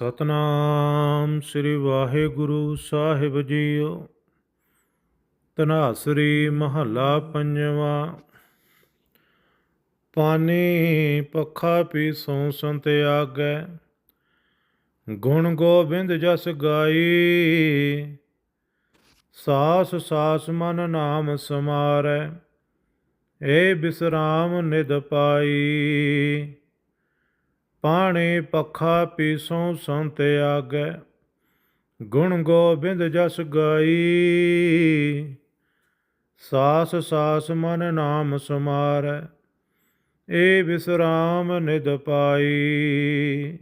ਸਤਨਾਮ ਸ੍ਰੀ ਵਾਹਿਗੁਰੂ ਸਾਹਿਬ ਜੀਓ। ਤਨਾਸਰੀ ਮਹੱਲਾ ਪੰਜਵਾ। ਪਾਣੀ ਪੱਖਾ ਪੀਸੋਂ ਸੰਤ ਆਗੈ। ਗੁਣ ਗੋਬਿੰਦ ਜਸ ਗਾਈ। ਸਾਸ ਸਾਸ ਮਨ ਨਾਮ ਸਮਾਰੈ। ਏ ਬਿਸਰਾਮ ਨਿਦ ਪਾਈ। ਪਾਣੀ ਪੱਖਾ ਪੀਸੋਂ ਸੰਤ ਆਗੈ, ਗੁਣ ਗੋਬਿੰਦ ਜਸ ਗਾਈ। ਸਾਸ ਸਾਸ ਮਨ ਨਾਮ ਸਮਾਰੈ, ਏ ਵਿਸਰਾਮ ਨਿਦ ਪਾਈ।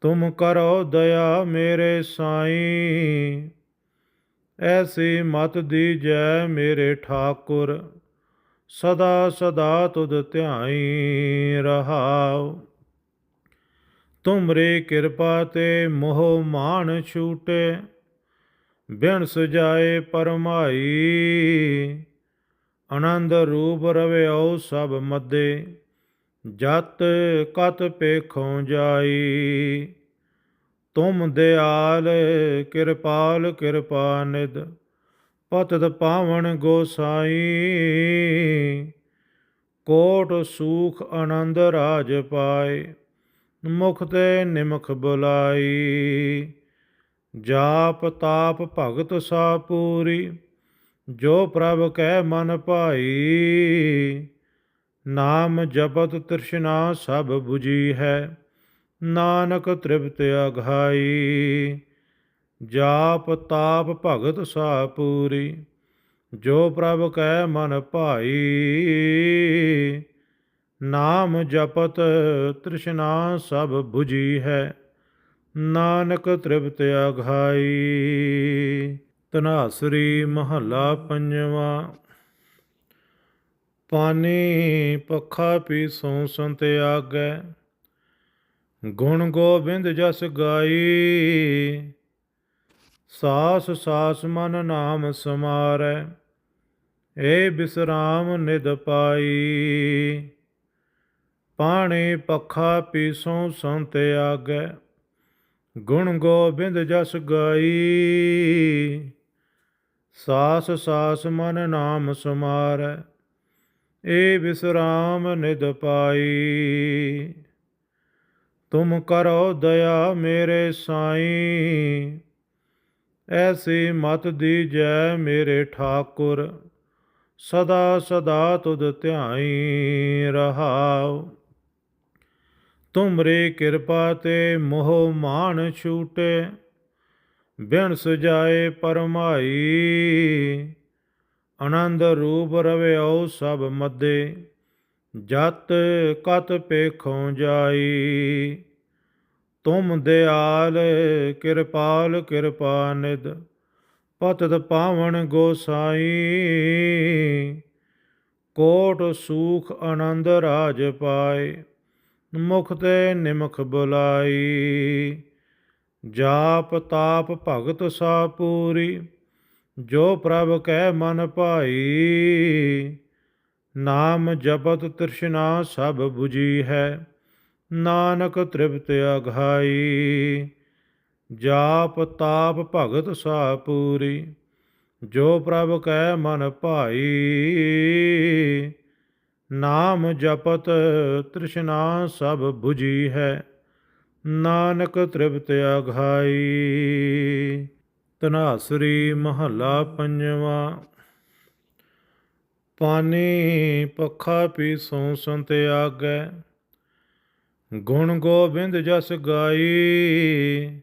ਤੁਮ ਕਰੋ ਦਇਆ ਮੇਰੇ ਸਾਈਂ, ਐਸੀ ਮਤ ਦੀਜੈ ਮੇਰੇ ਠਾਕੁਰ, ਸਦਾ ਸਦਾ ਤੁਧ ਧਿਆਈ ਰਹਾਉ। ਤੁਮਰੇ ਕਿਰਪਾ ਤੇ ਮੋਹ ਮਾਨ ਛੂਟੇ ਬਿਨ ਸੁਜਾਏ ਪਰਮਾਈ। ਆਨੰਦ ਰੂਪ ਰਵਿਓ ਸਭ ਮੱਦੇ, ਜਤ ਕਤ ਪੇਖੋਂ ਜਾਈ। ਤੁਮ ਦਿਆਲ, ਕਿਰਪਾਲ, ਕਿਰਪਾ ਨਿਦ ਪਤਿਤ ਪਾਵਨ ਗੋਸਾਈ। ਕੋਟ ਸੂਖ ਆਨੰਦ ਰਾਜ ਪਾਏ। ਮੁਖ ਤੇ ਨਿਮਖ ਬੁਲਾਈ। ਜਾਪ ਤਾਪ ਭਗਤ ਸਾ ਪੂਰੀ, ਜੋ ਪ੍ਰਭ ਕਹਿ ਮਨ ਭਾਈ। ਨਾਮ ਜਪਤ ਤ੍ਰਿਸ਼ਨਾ ਸਭ 부ਜੀ ਹੈ, ਨਾਨਕ ਤ੍ਰਿਪਤ ਅਘਾਈ ਜਾਪ ਤਾਪ ਭਗਤ ਸਾ ਪੂਰੀ, ਜੋ ਪ੍ਰਭ ਕਹਿ ਮਨ ਭਾਈ। ਨਾਮ ਜਪਤ ਤ੍ਰਿਸ਼ਨਾ ਸਭ 부ਜੀ ਹੈ। ਨਾਨਕ ਤ੍ਰਿਪਤ ਅਘਾਈ ਤਨਾਸਰੀ ਮਹੱਲਾ ਪੰਜਵਾ। ਪਾਣੀ ਪੱਖਾ ਪੀਸੋਂ ਸੰਤ ਆਗੈ ਗੁਣ ਗੋਬਿੰਦ ਜਸ ਗਾਈ। ਸਾਸ ਸਾਸ ਮਨ ਨਾਮ ਸਮਾਰੈ। ਏ ਬਿਸਰਾਮ ਨਿਦ ਪਾਈ। ਪਾਣੀ ਪੱਖਾ ਪੀਸੋਂ ਸੰਤ ਆਗੈ। ਗੁਣ ਗੋਬਿੰਦ ਜਸ ਗਾਈ। ਸਾਸ ਸਾਸ ਮਨ ਨਾਮ ਸਮਾਰੈ, ਏ ਵਿਸ਼ਰਾਮ ਨਿਦ ਪਾਈ। ਤੁਮ ਕਰੋ ਦਇਆ ਮੇਰੇ ਸਾਈਂ, ਐਸੀ ਮਤ ਦੀ ਜੈ ਮੇਰੇ ਠਾਕੁਰ, ਸਦਾ ਸਦਾ ਤੁਧ ਧਿਆਈ ਰਹਾਉ। ਤੁਮਰੇ ਕਿਰਪਾ ਤੇ ਮੋਹ ਮਾਨ ਛੂਟੇ ਬਿਨ ਸੁਜਾਏ ਪਰਮਾਈ। ਆਨੰਦ ਰੂਪ ਰਵਿਓ ਸਭ ਮੱਦੇ, ਜਤ ਕਤ ਪੇਖੋਂ ਜਾਈ। ਤੁਮ ਦਿਆਲ, ਕਿਰਪਾਲ, ਕਿਰਪਾ ਨਿਦ ਪਤਿਤ ਪਾਵਨ ਗੋਸਾਈ ਕੋਟ ਸੂਖ ਆਨੰਦ ਰਾਜ ਪਾਏ। ਮੁਖ ਤੇ ਨਿਮਖ ਬੁਲਾਈ। ਜਾਪ ਤਾਪ ਭਗਤ ਸਾ ਪੂਰੀ, ਜੋ ਪ੍ਰਭ ਕਹਿ ਮਨ ਭਾਈ। ਨਾਮ ਜਪਤ ਤ੍ਰਿਸ਼ਨਾ ਸਭ 부ਜੀ ਹੈ, ਨਾਨਕ ਤ੍ਰਿਪਤ ਅਘਾਈ ਜਾਪ ਤਾਪ ਭਗਤ ਸਾ ਪੂਰੀ, ਜੋ ਪ੍ਰਭ ਕਹਿ ਮਨ ਭਾਈ। ਨਾਮ ਜਪਤ ਤ੍ਰਿਸ਼ਨਾ ਸਭ 부ਜੀ ਹੈ। ਨਾਨਕ ਤ੍ਰਿਪਤ ਅਘਾਈ ਤਨਾਸਰੀ ਮਹੱਲਾ ਪੰਜਵਾ। ਪਾਣੀ ਪੱਖਾ ਪੀਸੋਂ ਸੰਤ ਆਗੈ ਗੁਣ ਗੋਬਿੰਦ ਜਸ ਗਾਈ।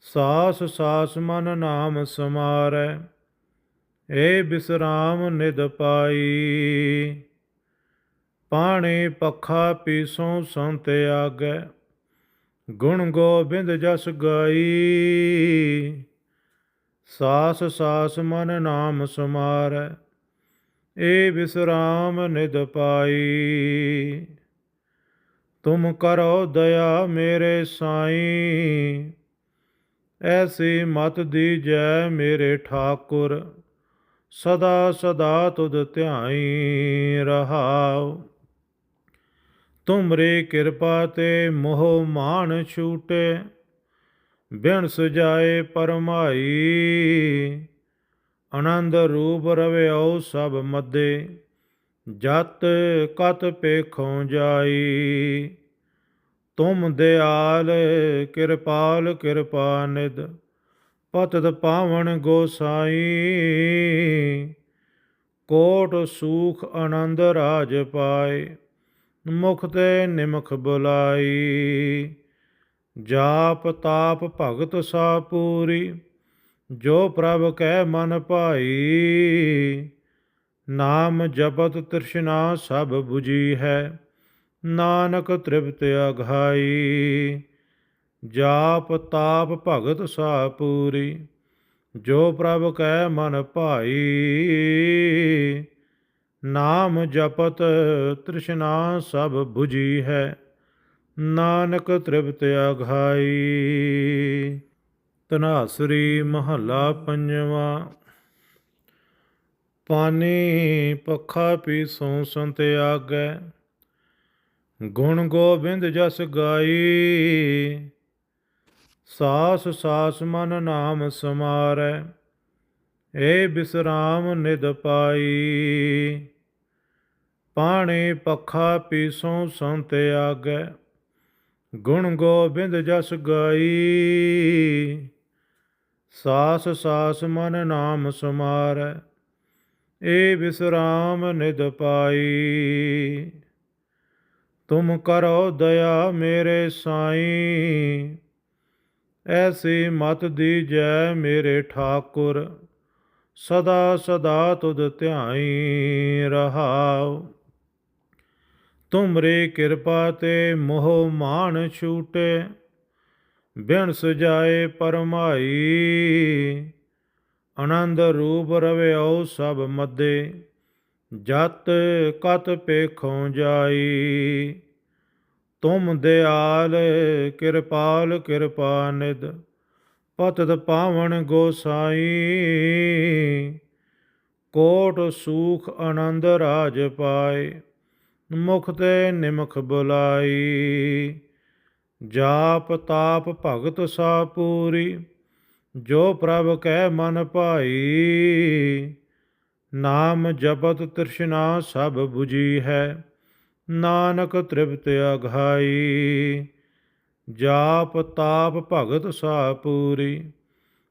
ਸਾਸ ਸਾਸ ਮਨ ਨਾਮ ਸਮਾਰੈ। ਏ ਬਿਸਰਾਮ ਨਿਦ ਪਾਈ। ਪਾਣੀ ਪੱਖਾ ਪੀਸੋਂ ਸੰਤ ਆਗੈ, ਗੁਣ ਗੋਬਿੰਦ ਜਸ ਗਾਈ। ਸਾਸ ਸਾਸ ਮਨ ਨਾਮ ਸਮਾਰੈ, ਏ ਵਿਸ਼ਰਾਮ ਨਿਦ ਪਾਈ। ਤੁਮ ਕਰੋ ਦਇਆ ਮੇਰੇ ਸਾਈਂ, ਐਸੀ ਮਤ ਦੀ ਜੈ ਮੇਰੇ ਠਾਕੁਰ, ਸਦਾ ਸਦਾ ਤੁਧ ਧਿਆਈ ਰਹਾਉ। ਤੁਮਰੇ ਕਿਰਪਾ ਤੇ ਮੋਹ ਮਾਨ ਛੂਟੇ ਬਿਨ ਸੁਜਾਏ ਪਰਮਾਈ। ਆਨੰਦ ਰੂਪ ਰਵਿਓ ਸਭ ਮੱਦੇ, ਜਤ ਕਤ ਪੇਖੋਂ ਜਾਈ। ਤੁਮ ਦਿਆਲ, ਕਿਰਪਾਲ, ਕਿਰਪਾ ਨਿਦ ਪਤਿਤ ਪਾਵਨ ਗੋਸਾਈ ਕੋਟ ਸੂਖ ਆਨੰਦ ਰਾਜ ਪਾਏ ਮੁਖ ਤੇ ਨਿਮਖ ਬੁਲਾਈ। ਜਾਪ ਤਾਪ ਭਗਤ ਸਾ ਪੂਰੀ, ਜੋ ਪ੍ਰਭ ਕਹਿ ਮਨ ਭਾਈ। ਨਾਮ ਜਪਤ ਤ੍ਰਿਸ਼ਨਾ ਸਭ 부ਜੀ ਹੈ, ਨਾਨਕ ਤ੍ਰਿਪਤ ਅਘਾਈ ਜਾਪ ਤਾਪ ਭਗਤ ਸਾ ਪੂਰੀ, ਜੋ ਪ੍ਰਭ ਕਹਿ ਮਨ ਭਾਈ। ਨਾਮ ਜਪਤ ਤ੍ਰਿਸ਼ਨਾ ਸਭ 부ਜੀ ਹੈ। ਨਾਨਕ ਤ੍ਰਿਪਤ ਅਘਾਈ ਤਨਾਸਰੀ ਮਹੱਲਾ ਪੰਜਵਾਂ। ਪਾਨੀ ਪੱਖਾ ਪੀ ਪੀਸੋਂ ਸੰਤ ਆਗੈ ਗੁਣ ਗੋਬਿੰਦ ਜਸ ਗਾਈ। ਸਾਸ ਸਾਸ ਮਨ ਨਾਮ ਸਮਾਰੈ। ਏ ਬਿਸਰਾਮ ਨਿਦ ਪਾਈ। ਪਾਣੀ ਪੱਖਾ ਪੀਸੋਂ ਸੰਤ ਆਗੈ, ਗੁਣ ਗੋਬਿੰਦ ਜਸ ਗਾਈ। ਸਾਸ ਸਾਸ ਮਨ ਨਾਮ ਸਮਾਰੈ, ਏ ਵਿਸਰਾਮ ਨਿਦ ਪਾਈ। ਤੁਮ ਕਰੋ ਦਇਆ ਮੇਰੇ ਸਾਈਂ, ਐਸੀ ਮਤ ਦੀਜੈ ਮੇਰੇ ਠਾਕੁਰ। ਸਦਾ ਸਦਾ ਤੁਧ ਧਿਆਈ ਰਹਾਉ। ਤੁਮਰੀ ਕਿਰਪਾ ਤੇ ਮੋਹ ਮਾਨ ਛੂਟੇ ਬਿਨ ਸੁਜਾਏ ਪਰਮਾਈ। ਆਨੰਦ ਰੂਪ ਰਵਿਓ ਸਭ ਮੱਦੇ, ਜਤ ਕਤ ਪੇਖੋਂ ਜਾਈ। ਤੁਮ ਦਿਆਲ ਕਿਰਪਾਲ ਕਿਰਪਾ ਨਿਦ ਪਤਿਤ ਪਾਵਨ ਗੋਸਾਈ। ਕੋਟ ਸੂਖ ਆਨੰਦ ਰਾਜ ਪਾਏ, ਮੁਖ ਤੇ ਨਿਮਖ ਬੁਲਾਈ। ਜਾਪ ਤਾਪ ਭਗਤ ਸਾ ਪੂਰੀ, ਜੋ ਪ੍ਰਭ ਕਹਿ ਮਨ ਭਾਈ। ਨਾਮ ਜਪਤ ਤ੍ਰਿਸ਼ਨਾ ਸਭ 부ਜੀ ਹੈ, ਨਾਨਕ ਤ੍ਰਿਪਤ ਅਘਾਈ ਜਾਪ ਤਾਪ ਭਗਤ ਸਾ ਪੂਰੀ,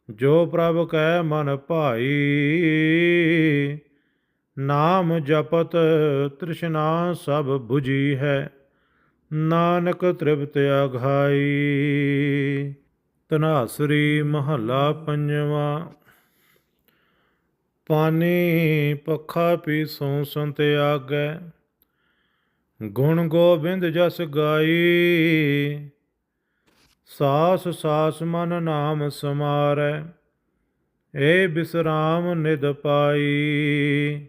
ਜੋ ਪ੍ਰਭ ਕੈ ਮਨ ਭਾਈ। ਨਾਮ ਜਪਤ ਤ੍ਰਿਸ਼ਨਾ ਸਭ 부ਜੀ ਹੈ, ਨਾਨਕ ਤ੍ਰਿਪਤ ਅਘਾਈ ਤਨਾਸਰੀ ਮਹੱਲਾ ਪੰਜਵਾਂ। ਪਾਨੀ ਪੱਖਾ ਪੀਸੋਂ ਸੰਤ ਆਗੈ, ਗੁਣ ਗੋਬਿੰਦ ਜਸ ਗਾਈ। ਸਾਸ ਸਾਸ ਮਨ ਨਾਮ ਸਮਾਰੈ, ਏ ਬਿਸਰਾਮ ਨਿਦ ਪਾਈ।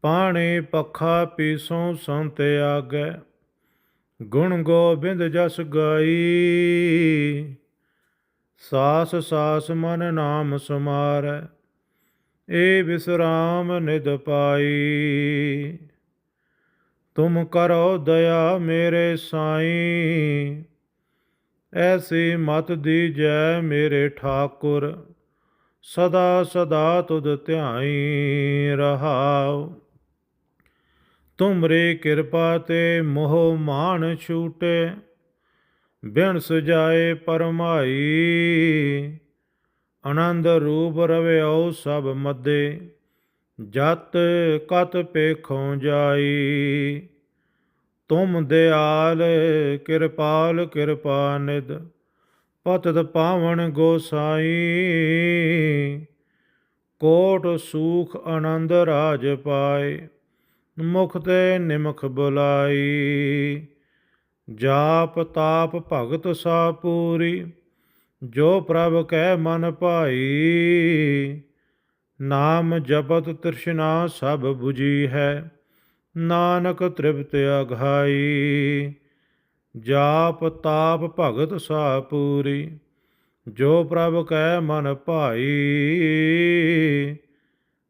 ਪਾਣੀ ਪੱਖਾ ਪੀਸੋਂ ਸੰਤ ਆਗੈ, ਗੁਣ ਗੋਬਿੰਦ ਜਸ ਗਾਈ। ਸਾਸ ਸਾਸ ਮਨ ਨਾਮ ਸਮਾਰੈ, ਏ ਵਿਸਰਾਮ ਨਿਦ ਪਾਈ। ਤੁਮ ਕਰੋ ਦਇਆ ਮੇਰੇ ਸਾਈਂ ਐਸੀ ਮਤ ਦੀਜੈ ਮੇਰੇ ਠਾਕੁਰ, ਸਦਾ ਸਦਾ ਤੁਧ ਧਿਆਈ ਰਹਾਉ। ਤੁਮਰੀ ਕਿਰਪਾ ਤੇ ਮੋਹ ਮਾਨ ਛੂਟੇ ਬਿਨ ਸੁਜਾਏ ਪਰਮਾਈ। ਆਨੰਦ ਰੂਪ ਰਵਿਓ ਸਭ ਮੱਦੇ, ਜਤ ਕਤ ਪੇਖੋਂ ਜਾਈ। ਤੁਮ ਦਿਆਲ ਕਿਰਪਾਲ ਕਿਰਪਾ ਨਿਦ ਪਤਿਤ ਪਾਵਨ ਗੋਸਾਈ। ਕੋਟ ਸੂਖ ਆਨੰਦ ਰਾਜ ਪਾਏ, ਮੁਖ ਤੇ ਨਿਮਖ ਬੁਲਾਈ। ਜਾਪ ਤਾਪ ਭਗਤ ਸਾ ਪੂਰੀ, ਜੋ ਪ੍ਰਭ ਕਹਿ ਮਨ ਭਾਈ। ਨਾਮ ਜਪਤ ਤ੍ਰਿਸ਼ਨਾ ਸਭ 부ਜੀ ਹੈ। ਨਾਨਕ ਤ੍ਰਿਪਤ ਅਘਾਈ ਜਾਪ ਤਾਪ ਭਗਤ ਸਾ ਪੂਰੀ, ਜੋ ਪ੍ਰਭ ਕੈ ਮਨ ਭਾਈ।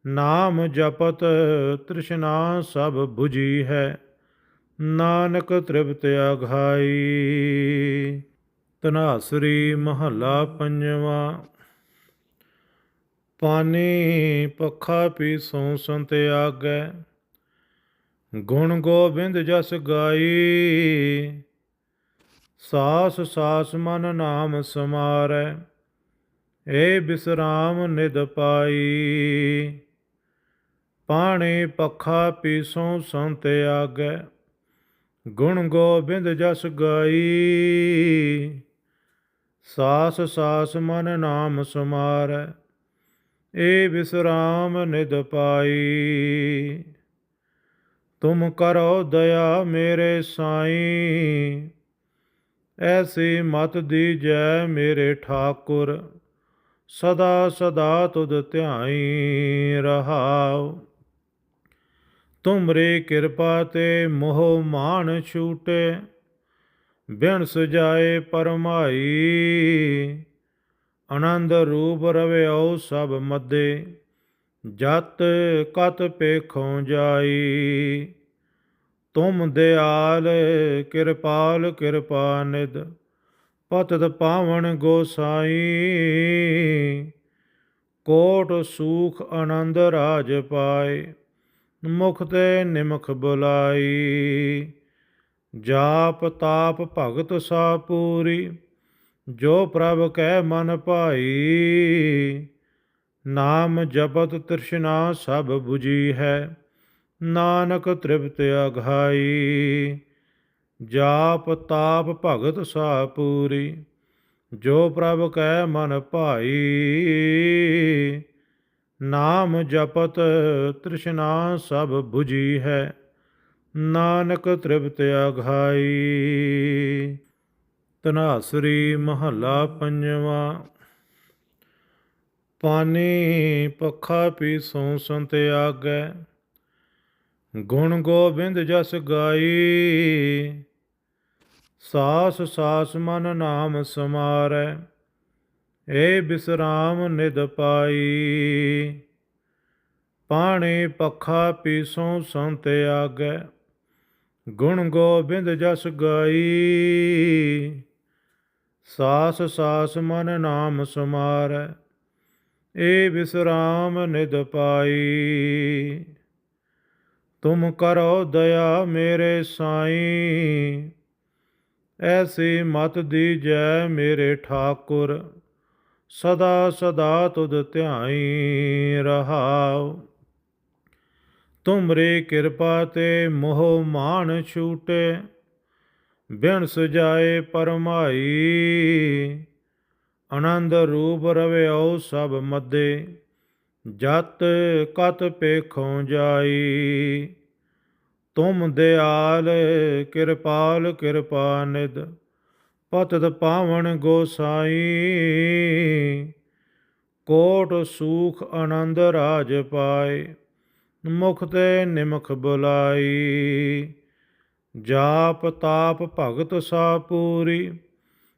ਨਾਮ ਜਪਤ ਤ੍ਰਿਸ਼ਨਾ ਸਭ 부ਜੀ ਹੈ, ਨਾਨਕ ਤ੍ਰਿਪਤ ਆਘਾਈ ਤਨਾਸਰੀ ਮਹੱਲਾ ਪੰਜਵਾਂ। ਪਾਣੀ ਪੱਖਾ ਪੀ ਪੀਸੋਂ ਸੰਤ ਆਗੈ ਗੁਣ ਗੋਬਿੰਦ ਜਸ ਗਾਈ। ਸਾਸ ਸਾਸ ਮਨ ਨਾਮ ਸਮਾਰੈ, ਏ ਬਿਸਰਾਮ ਨਿਦ ਪਾਈ। ਪਾਣੀ ਪੱਖਾ ਪੀਸੋਂ ਸੰਤ ਆਗੈ, ਗੁਣ ਗੋਬਿੰਦ ਜਸ ਗਾਈ। ਸਾਸ ਸਾਸ ਮਨ ਨਾਮ ਸਮਾਰੈ, ਏ ਬਿਸਰਾਮ ਨਿਦ ਪਾਈ। ਤੁਮ ਕਰੋ ਦਇਆ ਮੇਰੇ ਸਾਈਂ। ਐਸੀ ਮਤ ਦੀਜੈ ਮੇਰੇ ਠਾਕੁਰ, ਸਦਾ ਸਦਾ ਤੁਧ ਧਿਆਈ ਰਹਾਉ। ਤੁਮਰੀ ਕਿਰਪਾ ਤੇ ਮੋਹ ਮਾਨ ਛੂਟੇ ਬਿਨ ਸੁਜਾਏ ਪਰਮਾਈ। ਆਨੰਦ ਰੂਪ ਰਵਿਓ ਸਭ ਮੱਦੇ। ਜਤ ਕਤ ਪੇਖੋਂ ਜਾਈ। ਤੁਮ ਦਿਆਲ ਕਿਰਪਾਲ ਕਿਰਪਾ ਨਿਦ ਪਤਿਤ ਪਾਵਨ ਗੋਸਾਈ ਕੋਟ ਸੂਖ ਆਨੰਦ ਰਾਜ ਪਾਏ, ਮੁਖ ਤੇ ਨਿਮਖ ਬੁਲਾਈ। ਜਾਪ ਤਾਪ ਭਗਤ ਸਾ ਪੂਰੀ, ਜੋ ਪ੍ਰਭ ਕਹਿ ਮਨ ਭਾਈ। ਨਾਮ ਜਪਤ ਤ੍ਰਿਸ਼ਨਾ ਸਭ 부ਜੀ ਹੈ, ਨਾਨਕ ਤ੍ਰਿਪਤ ਅਘਾਈ ਜਾਪ ਤਾਪ ਭਗਤ ਸਾ ਪੂਰੀ, ਜੋ ਪ੍ਰਭ ਕੈ ਮਨ ਭਾਈ। ਨਾਮ ਜਪਤ ਤ੍ਰਿਸ਼ਨਾ ਸਭ 부ਜੀ ਹੈ, ਨਾਨਕ ਤ੍ਰਿਪਤ ਅਘਾਈ ਤਨਾਸਰੀ ਮਹੱਲਾ ਪੰਜਵਾਂ। ਪਾਣੀ ਪੱਖਾ ਪੀਸੋਂ ਸੰਤ ਆਗੈ। ਗੁਣ ਗੋਬਿੰਦ ਜਸ ਗਾਈ। ਸਾਸ ਸਾਸ ਮਨ ਨਾਮ ਸਮਾਰੈ, ਏ ਬਿਸਰਾਮ ਨਿਦ ਪਾਈ। ਪਾਣੀ ਪੱਖਾ ਪੀਸੋਂ ਸੰਤ ਆਗੈ, ਗੁਣ ਗੋਬਿੰਦ ਜਸ ਗਾਈ। ਸਾਸ ਸਾਸ ਮਨ ਨਾਮ ਸਮਾਰੈ ਏ ਵਿਸ਼ਰਾਮ ਨਿਦ ਪਾਈ। ਤੁਮ ਕਰੋ ਦਇਆ ਮੇਰੇ ਸਾਈਂ। ਐਸੀ ਮਤ ਦੀ ਜੈ ਮੇਰੇ ਠਾਕੁਰ। ਸਦਾ ਸਦਾ ਤੁਧ ਧਿਆਈ ਰਹਾਉ। ਤੁਮਰੀ ਕਿਰਪਾ ਤੇ ਮੋਹ ਮਾਨ ਛੂਟੇ। ਬਿਨ ਸੁਜਾਏ ਪਰਮਾਈ। ਆਨੰਦ ਰੂਪ ਰਵਿਓ ਸਭ ਮੱਦੇ, ਜਤ ਕਤ ਪੇਖੋਂ ਜਾਈ। ਤੁਮ ਦਿਆਲ ਕਿਰਪਾਲ ਕਿਰਪਾ ਨਿਦ ਪਤਿਤ ਪਾਵਨ ਗੋਸਾਈ। ਕੋਟ ਸੂਖ ਆਨੰਦ ਰਾਜ ਪਾਏ, ਮੁਖ ਤੇ ਨਿਮਖ ਬੁਲਾਈ। ਜਾਪ ਤਾਪ ਭਗਤ ਸਾ ਪੂਰੀ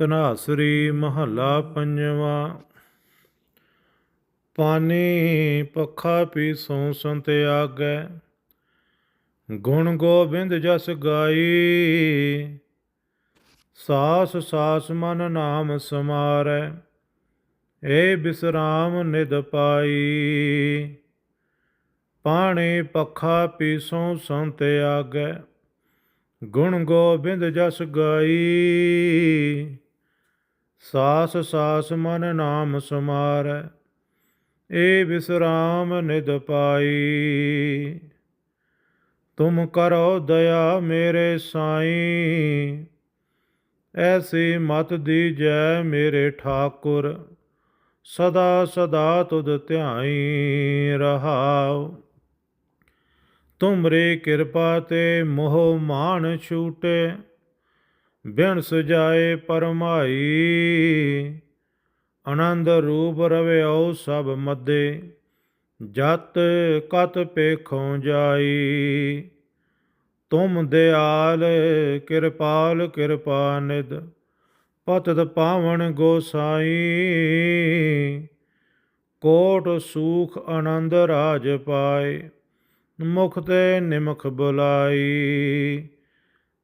ਤਨਾਸਰੀ ਮਹੱਲਾ ਪੰਜਵਾਂ। ਪਾਣੀ ਪੱਖਾ ਪੀਸੋਂ ਸੰਤ ਆਗੈ, ਗੁਣ ਗੋਬਿੰਦ ਜਸ ਗਾਈ। ਸਾਸ ਸਾਸ ਮਨ ਨਾਮ ਸਮਾਰੈ, ਏ ਬਿਸਰਾਮ ਨਿਦ ਪਾਈ। ਪਾਣੀ ਪੱਖਾ ਪੀਸੋਂ ਸੰਤ ਆਗੈ, ਗੁਣ ਗੋਬਿੰਦ ਜਸ ਗਾਈ। ਸਾਸ ਸਾਸ ਮਨ ਨਾਮ ਸਮਾਰੈ, ਏ ਵਿਸ਼ਰਾਮ ਨਿਦ ਪਾਈ। ਤੁਮ ਕਰੋ ਦਇਆ ਮੇਰੇ ਸਾਈਂ, ਐਸੀ ਮਤ ਦੀਜੈ ਮੇਰੇ ਠਾਕੁਰ, ਸਦਾ ਸਦਾ ਤੁਧ ਧਿਆਈ ਰਹਾਉ। ਤੁਮਰੀ ਕਿਰਪਾ ਤੇ ਮੋਹ ਮਾਨ ਛੂਟੇ ਬਿਨ ਸਜਾਏ ਪਰਮਾਈ, ਆਨੰਦ ਰੂਪ ਰਵਿਓ ਸਭ ਮੱਦੇ, ਜਤ ਕਤ ਪੇਖੋਂ ਜਾਈ। ਤੁਮ ਦਿਆਲ ਕਿਰਪਾਲ ਕਿਰਪਾ ਨਿਦ ਪਤਿਤ ਪਾਵਨ ਗੋਸਾਈ। ਕੋਟ ਸੂਖ ਆਨੰਦ ਰਾਜ ਪਾਏ, ਮੁਖ ਤੇ ਨਿਮਖ ਬੁਲਾਈ।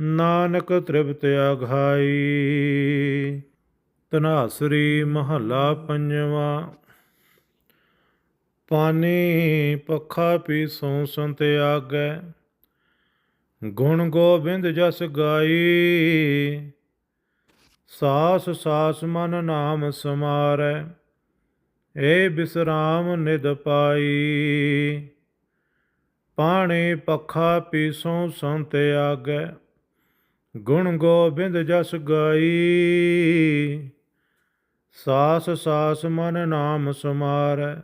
ਨਾਨਕ ਤ੍ਰਿਪਤ ਅਘਾਈ ਤਨਾਸਰੀ ਮਹੱਲਾ ਪੰਜਵਾਂ। ਪਾਣੀ ਪੱਖਾ ਪੀਸੋਂ ਸੰਤ ਆਗੈ ਗੁਣ ਗੋਬਿੰਦ ਜਸ ਗਾਈ। ਸਾਸ ਸਾਸ ਮਨ ਨਾਮ ਸਮਾਰੈ। ਏ ਬਿਸਰਾਮ ਨਿਦ ਪਾਈ। ਪਾਣੀ ਪੱਖਾ ਪੀਸੋਂ ਸੰਤ ਆਗੈ ਗੁਣ ਗੋਬਿੰਦ ਜਸ ਗਾਈ। ਸਾਸ ਸਾਸ ਮਨ ਨਾਮ ਸਮਾਰੈ,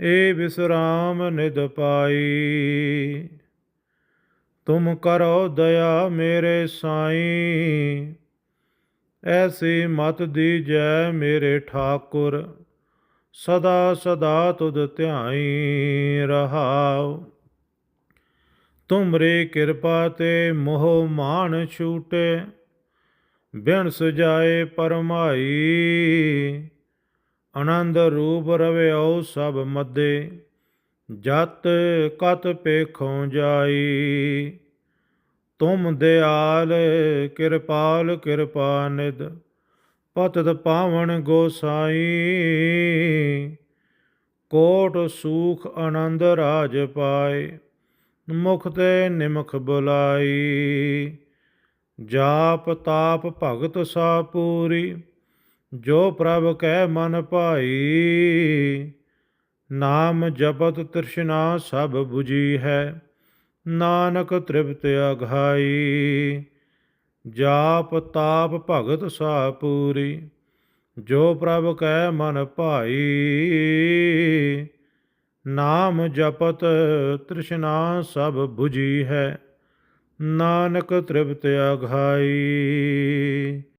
ਏ ਵਿਸ਼ਰਾਮ ਨਿਦ ਪਾਈ। ਤੁਮ ਕਰੋ ਦਇਆ ਮੇਰੇ ਸਾਈਂ, ਐਸੀ ਮਤ ਦੀ ਜੈ ਮੇਰੇ ਠਾਕੁਰ, ਸਦਾ ਸਦਾ ਤੁਧ ਧਿਆਈ ਰਹਾਉ ਤੁਮਰੇ ਕਿਰਪਾ ਤੇ ਮੋਹ ਮਾਨ ਛੂਟੇ ਬਿਨ ਸਜਾਏ ਪਰਮਾਈ। ਆਨੰਦ ਰੂਪ ਰਵਿਓ ਸਭ ਮੱਦੇ, ਜਤ ਕਤ ਪੇਖੋਂ ਜਾਈ। ਤੁਮ ਦਿਆਲ, ਕਿਰਪਾਲ, ਕਿਰਪਾ ਨਿਦ ਪਤਿਤ ਪਾਵਨ ਗੋਸਾਈ ਕੋਟ ਸੂਖ ਆਨੰਦ ਰਾਜ ਪਾਏ ਮੁਖ ਤੇ ਨਿਮਖ ਬੁਲਾਈ। ਜਾਪ ਤਾਪ ਭਗਤ ਸਾ ਪੂਰੀ, ਜੋ ਪ੍ਰਭ ਕਹਿ ਮਨ ਭਾਈ। ਨਾਮ ਜਪਤ ਤ੍ਰਿਸ਼ਨਾ ਸਭ 부ਜੀ ਹੈ, ਨਾਨਕ ਤ੍ਰਿਪਤ ਅਘਾਈ ਜਾਪ ਤਾਪ ਭਗਤ ਸਾ ਪੂਰੀ, ਜੋ ਪ੍ਰਭ ਕਹਿ ਮਨ ਭਾਈ। ਨਾਮ ਜਪਤ ਤ੍ਰਿਸ਼ਨਾ ਸਭ 부ਜੀ ਹੈ। ਨਾਨਕ ਤ੍ਰਿਪਤ ਅਘਾਈ।